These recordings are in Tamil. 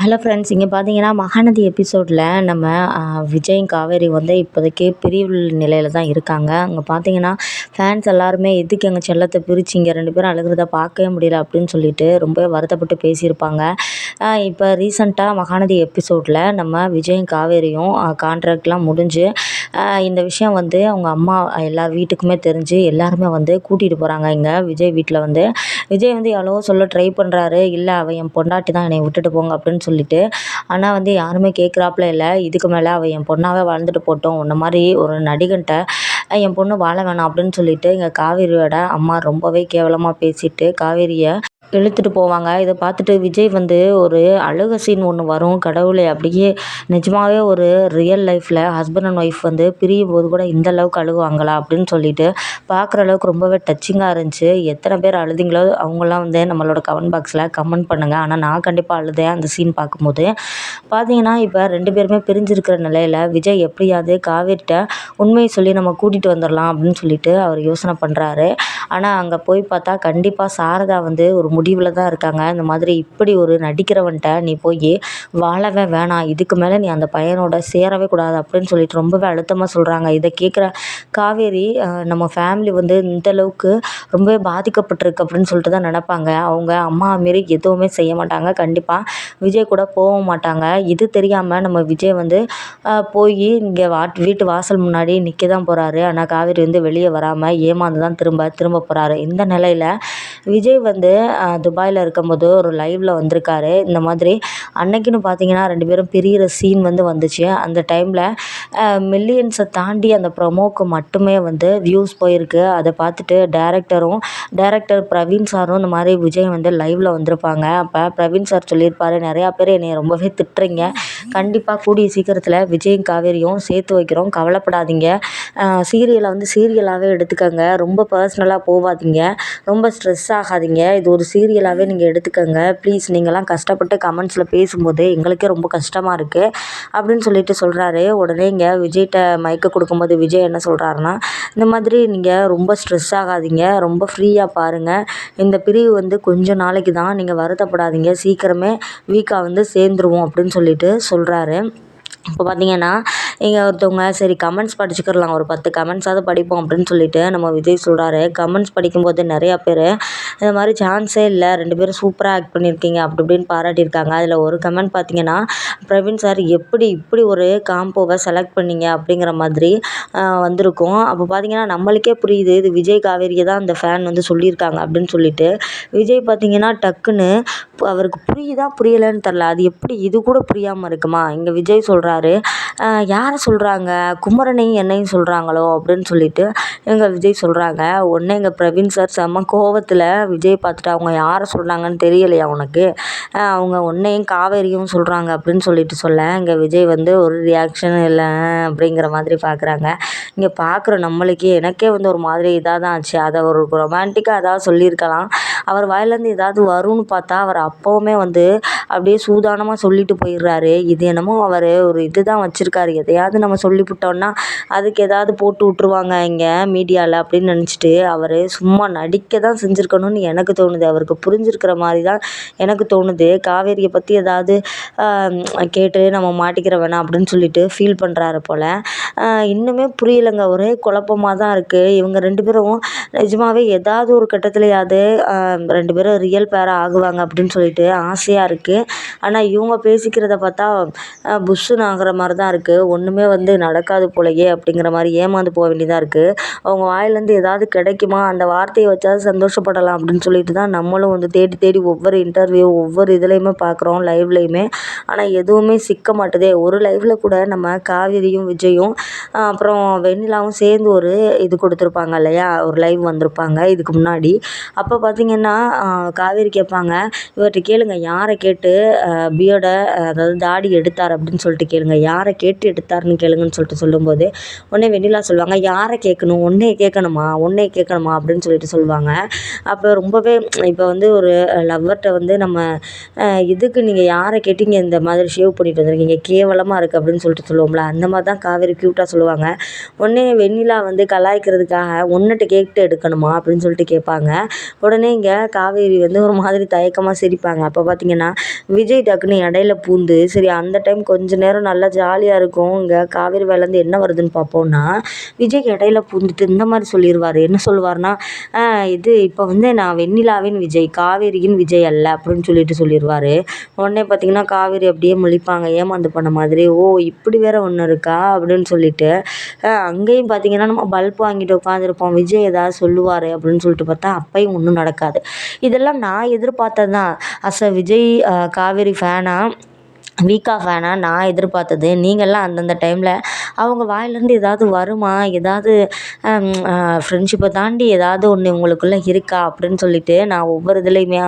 ஹலோ ஃப்ரெண்ட்ஸ் இங்கே பார்த்தீங்கன்னா மகாநதி எபிசோடில் நம்ம விஜயும் காவேரி வந்து இப்போதைக்கு பிரிவு நிலையில் தான் இருக்காங்க. அங்கே பார்த்தீங்கன்னா ஃபேன்ஸ் எல்லாருமே எதுக்கு எங்கள் செல்லத்தை பிரிச்சிங்க ரெண்டு பேரும் அழுகிறத பார்க்கவே முடியல அப்படின்னு சொல்லிட்டு ரொம்ப வருத்தப்பட்டு பேசியிருப்பாங்க. இப்போ ரீசண்டாக மகாநதி எபிசோடில் நம்ம விஜயும் காவேரியும் கான்ட்ராக்ட்லாம் முடிஞ்சு இந்த விஷயம் வந்து அவங்க அம்மா எல்லார் வீட்டுக்குமே தெரிஞ்சு எல்லாருமே வந்து கூட்டிகிட்டு போகிறாங்க இங்கே விஜய் வீட்டில் வந்து. விஜய் வந்து எவ்வளவோ சொல்ல ட்ரை பண்ணுறாரு இல்லை அவள் என் பொண்டாட்டி தான் என்னை விட்டுட்டு போங்க அப்படின்னு சொல்லிட்டு. ஆனால் வந்து யாருமே கேட்குறாப்புல இல்லை. இதுக்கு மேலே அவள் என் பொண்ணாகவே வாழ்ந்துட்டு போட்டோம். உன்ன மாதிரி ஒரு நடிகன்ட்ட என் பொண்ணு வாழ வேணாம் அப்படின்னு சொல்லிட்டு இங்கே காவேரியோட அம்மா ரொம்பவே கேவலமாக பேசிட்டு காவேரியை இழுத்துட்டு போவாங்க. இதை பார்த்துட்டு விஜய் வந்து ஒரு அழுக சீன் ஒன்று வரும். கடவுளே அப்படியே நிஜமாவே ஒரு ரியல் லைஃப்பில் ஹஸ்பண்ட் அண்ட் ஒய்ஃப் வந்து பிரியும் போது கூட இந்த அளவுக்கு அழுகுவாங்களா அப்படின்னு சொல்லிட்டு பார்க்குற அளவுக்கு ரொம்பவே டச்சிங்காக இருந்துச்சு. எத்தனை பேர் அழுதிங்களோ அவங்களாம் வந்து நம்மளோட கமெண்ட் பாக்ஸில் கமெண்ட் பண்ணுங்கள் ஆனால் நான் கண்டிப்பாக அழுதேன் அந்த சீன் பார்க்கும்போது. பார்த்தீங்கன்னா இப்போ ரெண்டு பேருமே பிரிஞ்சிருக்கிற நிலையில் விஜய் எப்படியாவது காவேரிட்ட உண்மையை சொல்லி நம்ம கூட்டிகிட்டு வந்துடலாம் அப்படின்னு சொல்லிட்டு அவர் யோசனை பண்ணுறாரு ஆனால் அங்கே போய் பார்த்தா கண்டிப்பாக சாரதா வந்து ஒரு முடிவில் தான் இருக்காங்க. இந்த மாதிரி இப்படி ஒரு நடிக்கிறவன்ட்ட நீ போய் வாழவே வேணாம். இதுக்கு மேலே நீ அந்த பையனோட சேரவே கூடாது அப்படின்னு சொல்லிட்டு ரொம்பவே அழுத்தமாக சொல்கிறாங்க இதை கேட்குற காவேரி நம்ம ஃபேமிலி வந்து இந்த அளவுக்கு ரொம்பவே பாதிக்கப்பட்டிருக்கு அப்படின்னு சொல்லிட்டு தான் நினப்பாங்க. அவங்க அம்மா மாரி எதுவுமே செய்ய மாட்டாங்க. கண்டிப்பாக விஜய் கூட போகவும் மாட்டாங்க. இது தெரியாமல் நம்ம விஜய் வந்து போய் இங்கே வாட் வீட்டு வாசல் முன்னாடி நிற்க தான் போகிறாரு ஆனால் காவேரி வந்து வெளியே வராமல் ஏமாந்து தான் திரும்ப திரும்ப போகிறாரு இந்த நிலையில் விஜய் வந்து துபாயில் இருக்கும்போது ஒரு லைவில் வந்திருக்காரு. இந்த மாதிரி அன்னைக்குன்னு பார்த்தீங்கன்னா ரெண்டு பேரும் பிரிகிற சீன் வந்து வந்துச்சு. அந்த டைமில் மில்லியன்ஸை தாண்டி அந்த ப்ரொமோக்கு மட்டுமே வந்து வியூஸ் போயிருக்கு. அதை பார்த்துட்டு டேரக்டரும் டேரக்டர் பிரவீன் சாரும் இந்த மாதிரி விஜய் வந்து லைவில் வந்திருப்பாங்க. அப்போ பிரவீன் சார் சொல்லியிருப்பாரு நிறையா பேர் என்னை ரொம்பவே திட்டுறீங்க. கண்டிப்பாக கூடிய சீக்கிரத்தில் விஜயும் காவேரியும் சேர்த்து வைக்கிறோம். கவலைப்படாதீங்க. சீரியலை வந்து சீரியலாகவே எடுத்துக்கோங்க. ரொம்ப பர்ஸ்னலாக போகாதீங்க ரொம்ப ஸ்ட்ரெஸ் ஆகாதீங்க இது ஒரு சீரியலாகவே நீங்கள் எடுத்துக்கோங்க. ப்ளீஸ் நீங்கள்லாம் கஷ்டப்பட்டு கமெண்ட்ஸில் பேசும்போது எங்களுக்கே ரொம்ப கஷ்டமாக இருக்குது அப்படின்னு சொல்லிட்டு சொல்கிறாரு உடனே இங்கே விஜய்கிட்ட மைக்கை கொடுக்கும்போது விஜய் என்ன சொல்கிறாருன்னா இந்த மாதிரி நீங்கள் ரொம்ப ஸ்ட்ரெஸ் ஆகாதீங்க. ரொம்ப ஃப்ரீயாக பாருங்கள் இந்த பிரிவு வந்து கொஞ்சம் நாளைக்கு தான் நீங்கள் வருத்தப்படாதீங்க. சீக்கிரமே வீக்காக வந்து சேர்ந்துருவோம். அப்படின்னு சொல்லிட்டு சொல்கிறாரு இப்போ பார்த்தீங்கன்னா இங்கே ஒருத்தவங்க சரி கமெண்ட்ஸ் படிச்சுக்கிறலாம் ஒரு பத்து கமெண்ட்ஸாவது படிப்போம் அப்படின்னு சொல்லிட்டு நம்ம விஜய் சொல்கிறாரு கமெண்ட்ஸ் படிக்கும்போது நிறையா பேர் இந்த மாதிரி சான்ஸே இல்லை. ரெண்டு பேரும் சூப்பராக ஆக்ட் பண்ணியிருக்கீங்க. அப்படி இப்படின்னு பாராட்டியிருக்காங்க. அதில் ஒரு கமெண்ட் பார்த்தீங்கன்னா பிரவீன் சார் எப்படி இப்படி ஒரு காம்போவை செலக்ட் பண்ணீங்க? அப்படிங்கிற மாதிரி வந்திருக்கும். அப்போ பார்த்தீங்கன்னா நம்மளுக்கே புரியுது. இது விஜய் காவேரியை தான் அந்த ஃபேன் வந்து சொல்லியிருக்காங்க அப்படின்னு சொல்லிட்டு. விஜய் பார்த்தீங்கன்னா டக்குன்னு அவருக்கு புரியுதா புரியலைன்னு தெரில அது எப்படி இது கூட புரியாமல் இருக்குமா? இங்கே விஜய் சொல்கிறாரு போகிறாரு யாரை சொல்கிறாங்க குமரனையும் என்னையும் சொல்கிறாங்களோ அப்படின்னு சொல்லிட்டு எங்கள் விஜய் சொல்கிறாங்க உடனே எங்கள் பிரவீன் சார் செம்ம கோவத்தில் விஜய் பார்த்துட்டு அவங்க யாரை சொல்கிறாங்கன்னு தெரியலையா உனக்கு? அவங்க உன்னையும் காவேரியும் சொல்கிறாங்க அப்படின்னு சொல்லிட்டு சொல்ல இங்கே விஜய் வந்து ஒரு ரியாக்ஷன் இல்லை அப்படிங்கிற மாதிரி பார்க்குறாங்க இங்கே பார்க்குற நம்மளுக்கே எனக்கே வந்து ஒரு மாதிரி இதாக தான் ஆச்சு. அதை ஒரு ரொமான்டிக்காக ஏதாவது சொல்லியிருக்கலாம். அவர் வாயிலேருந்து ஏதாவது வரும்னு பார்த்தா அவர் அப்போவுமே வந்து அப்படியே சூதானமாக சொல்லிட்டு போயிடுறாரு. இது என்னமோ அவர் ஒரு இது தான் வச்சுருக்காரு எதையாவது நம்ம சொல்லிவிட்டோன்னா அதுக்கு ஏதாவது போட்டு விட்ருவாங்க இங்கே மீடியாவில் அப்படின்னு நினச்சிட்டு அவர் சும்மா நடிக்க தான் செஞ்சுருக்கணும்னு எனக்கு தோணுது. அவருக்கு புரிஞ்சிருக்கிற மாதிரி தான் எனக்கு தோணுது. காவேரியை பற்றி ஏதாவது கேட்டு நம்ம மாட்டிக்கிற வேணாம் அப்படின்னு சொல்லிட்டு ஃபீல் பண்ணுறாரு போல். இன்னுமே புரியலைங்க. ஒரே குழப்பமா தான் இருக்குது இவங்க ரெண்டு பேரும் நிஜமாவே ஏதாவது ஒரு கட்டத்துலையாவது ரெண்டு பேரும் ரியல் பேராக ஆகுவாங்க அப்படின்னு சொல்லிட்டு ஆசையாக இருக்குது ஆனால் இவங்க பேசிக்கிறத பார்த்தா புஷ்ஷுன்னு ஆகிற மாதிரி தான் இருக்குது ஒன்றுமே வந்து நடக்காது போலயே அப்படிங்கிற மாதிரி ஏமாந்து போக வேண்டியதாக இருக்குது அவங்க வாயிலேருந்து ஏதாவது கிடைக்குமா? அந்த வார்த்தையை வச்சாவது சந்தோஷப்படலாம் அப்படின்னு சொல்லிட்டு தான் நம்மளும் வந்து தேடி தேடி ஒவ்வொரு இன்டர்வியூ ஒவ்வொரு இதுலேயுமே பார்க்குறோம் லைவ்லேயுமே ஆனால் எதுவுமே சிக்க மாட்டுதே. ஒரு லைவில் கூட நம்ம காவேரியும் விஜயும் அப்புறம் வெண்ணிலாவும் சேர்ந்து ஒரு இது கொடுத்துருப்பாங்க இல்லையா? ஒரு லைவ் வந்திருப்பாங்க இதுக்கு முன்னாடி. அப்போ பார்த்திங்கன்னா காவேரி கேட்பாங்க இவர்கிட்ட கேளுங்க யாரை கேட்டு பியர்டை அதாவது தாடி எடுத்தார்? அப்படின்னு சொல்லிட்டு கேளுங்க. யாரை கேட்டு எடுத்தாருன்னு கேளுங்கன்னு சொல்லிட்டு சொல்லும்போது உடனே வெண்ணிலா சொல்லுவாங்க யாரை கேட்கணும்? உன்னே கேட்கணுமா? உன்னே கேட்கணுமா? அப்படின்னு சொல்லிட்டு சொல்லுவாங்க. அப்போ ரொம்பவே இப்போ வந்து ஒரு லவ்வர்கிட்ட வந்து நம்ம இதுக்கு நீங்கள் யாரை கேட்டீங்க? இந்த மாதிரி ஷேவ் பண்ணிட்டு வந்திருக்கீங்க. கேவலமாக இருக்குது அப்படின்னு சொல்லிட்டு சொல்லுவோம்ல. அந்த மாதிரி தான் காவேரிக்கு க்யூட்டாக சொல்லுவாங்க. உடனே வெண்ணிலா வந்து கலாய்க்கிறதுக்காக உன்னிட்ட கேட்டு எடுக்கணுமா அப்படின்னு சொல்லிட்டு கேட்பாங்க. உடனே இங்கே காவேரி வந்து ஒரு மாதிரி தயக்கமாக சிரிப்பாங்க. அப்போ பார்த்தீங்கன்னா விஜய் டக்குன்னு இடையில பூந்து சரி அந்த டைம் கொஞ்ச நேரம் நல்லா ஜாலியாக இருக்கும். இங்கே காவேரி வேலேருந்து என்ன வருதுன்னு பார்ப்போம்னா விஜய் இடையில பூந்துட்டு இந்த மாதிரி சொல்லிடுவார் என்ன சொல்லுவார்னா இது இப்போ வந்து நான் வெண்ணிலாவின் விஜய் காவேரியின் விஜய் அல்ல அப்படின்னு சொல்லிட்டு சொல்லிடுவார் உடனே பார்த்தீங்கன்னா காவேரி அப்படியே முழிப்பாங்க. ஏமாந்து பண்ண மாதிரி? ஓ இப்படி வேற ஒன்று இருக்கா? அப்படின்னு சொல்லிட்டு அங்கேயும் பார்த்தீங்கன்னா நம்ம பல்ப் வாங்கிட்டு உட்காந்துருப்போம் விஜய் ஏதாவது சொல்லுவார் அப்படின்னு சொல்லிட்டு பார்த்தா அப்பையும் ஒன்றும் நடக்காது. இதெல்லாம் நான் எதிர்பார்த்தது தான். அஸ் அ விஜய் காவேரி ஃபேனாக வீக்கா ஃபேனாக நான் எதிர்பார்த்தது. நீங்கள்லாம் அந்தந்த டைமில் அவங்க வாயிலேருந்து ஏதாவது வருமா? ஏதாவது ஃப்ரெண்ட்ஷிப்பை தாண்டி ஏதாவது ஒன்று உங்களுக்குள்ளே இருக்கா? அப்படின்னு சொல்லிட்டு நான் ஒவ்வொரு இதுலேயுமே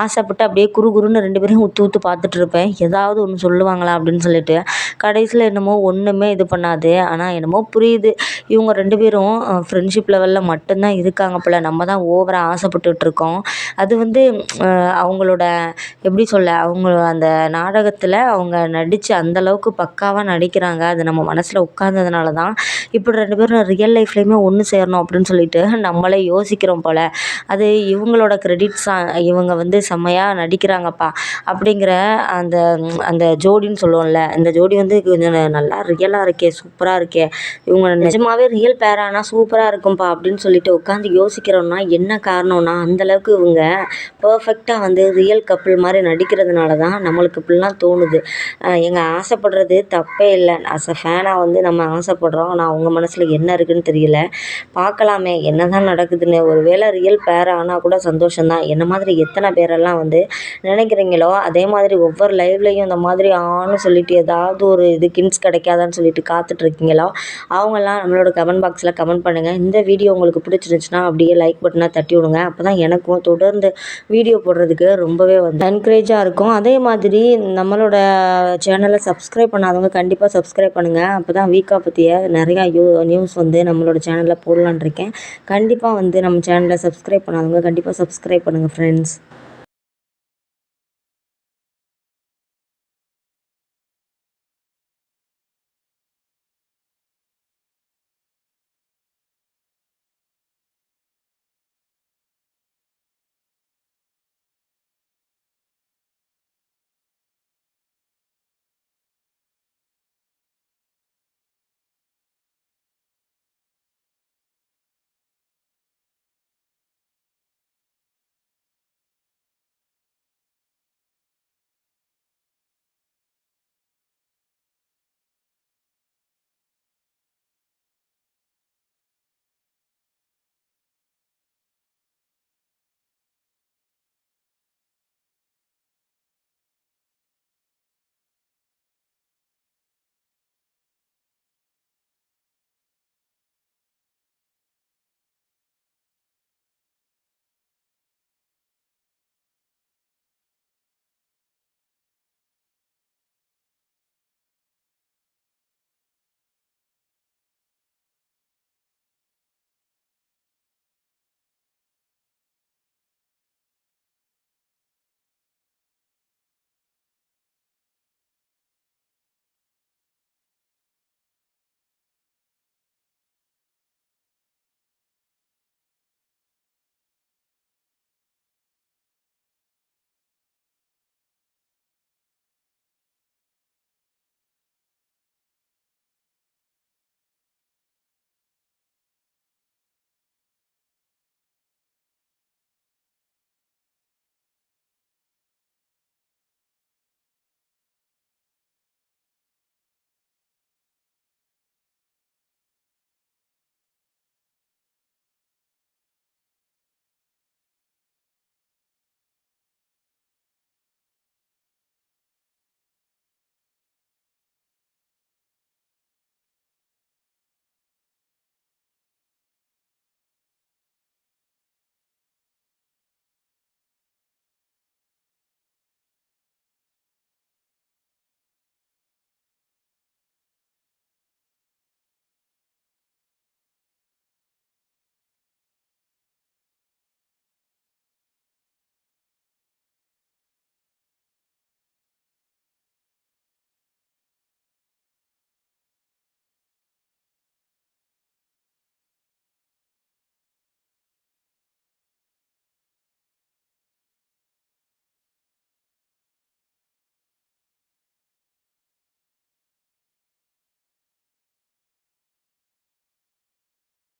ஆசைப்பட்டு அப்படியே குறு குறுன்னு ரெண்டு பேரையும் உற்று உற்று பார்த்துட்ருப்பேன். ஏதாவது ஒன்று சொல்லுவாங்களா அப்படின்னு சொல்லிட்டு. கடைசியில் என்னமோ ஒன்றுமே இது பண்ணாது. ஆனால் என்னமோ புரியுது. இவங்க ரெண்டு பேரும் ஃப்ரெண்ட்ஷிப் லெவலில் மட்டும்தான் இருக்காங்க போல். நம்ம தான் ஓவராக ஆசைப்பட்டுட்ருக்கோம். அது வந்து அவங்களோட எப்படி சொல்ல அவங்க அந்த நாடகத்தில் அவங்க நடித்து அந்தளவுக்கு பக்காவாக நடிக்கிறாங்க. அது நம்ம மனசில் உட்காந்ததுனால தான் இப்படி ரெண்டு பேரும் ரியல் லைஃப்லேயுமே ஒன்று சேரணும் அப்படின்னு சொல்லிட்டு நம்மளே யோசிக்கிறோம் போல். அது இவங்களோட க்ரெடிட்ஸாக இவங்க வந்து செம்மையாக நடிக்கிறாங்கப்பா. அப்படிங்கிற அந்த அந்த ஜோடின்னு சொல்லுவோம்ல இந்த ஜோடி வந்து கொஞ்சம் நல்லா ரியலாக இருக்கே சூப்பராக இருக்கே. இவங்க நிஜமாவே ரியல் பேரானா சூப்பராக இருக்கும்ப்பா அப்படின்னு சொல்லிட்டு உட்காந்து யோசிக்கிறோம்னா என்ன காரணம்னா அந்தளவுக்கு இவங்க பர்ஃபெக்டாக வந்து ரியல் கப்பிள் மாதிரி நடிக்கிறதுனால தான் நம்மளுக்கு இப்படிலாம் தோணுது. எங்கள் ஆசைப்படுறது தப்பே இல்லை. ஆஸ் அ ஃபேனாக வந்து நம்ம ஆசைப்படுறோம். ஆனால் அவங்க மனசில் என்ன இருக்குதுன்னு தெரியல. பார்க்கலாமே என்ன தான் நடக்குதுன்னு. ஒரு வேளை ரியல் பேர் ஆனால் கூட சந்தோஷம் தான் என்ன மாதிரி எத்தனை பேர் யாரெல்லாம் வந்து நினைக்கிறீங்களோ? அதே மாதிரி ஒவ்வொரு லைவ்லேயும் இந்த மாதிரி ஆன்னு சொல்லிட்டு ஏதாவது ஒரு இது கின்ஸ் கிடைக்காதான்னு சொல்லிட்டு காத்துட்ருக்கீங்களோ? அவங்கெல்லாம் நம்மளோட கமெண்ட் பாக்ஸில் கமெண்ட் பண்ணுங்கள் இந்த வீடியோ உங்களுக்கு பிடிச்சிருந்துச்சுன்னா அப்படியே லைக் பட்டனாக தட்டி விடுங்க. அப்போ தான் எனக்கும் தொடர்ந்து வீடியோ போடுறதுக்கு ரொம்பவே வந்து என்கரேஜாக இருக்கும். அதே மாதிரி நம்மளோட சேனலை சப்ஸ்கிரைப் பண்ணாதவங்க கண்டிப்பாக சப்ஸ்கிரைப் பண்ணுங்கள் அப்போ தான் வீக்கா பற்றிய நிறையா யூ நியூஸ் வந்து நம்மளோட சேனலில் போடலான் இருக்கேன் கண்டிப்பாக வந்து நம்ம சேனலை சப்ஸ்கிரைப் பண்ணாதவங்க கண்டிப்பாக சப்ஸ்கிரைப் பண்ணுங்கள் ஃப்ரெண்ட்ஸ்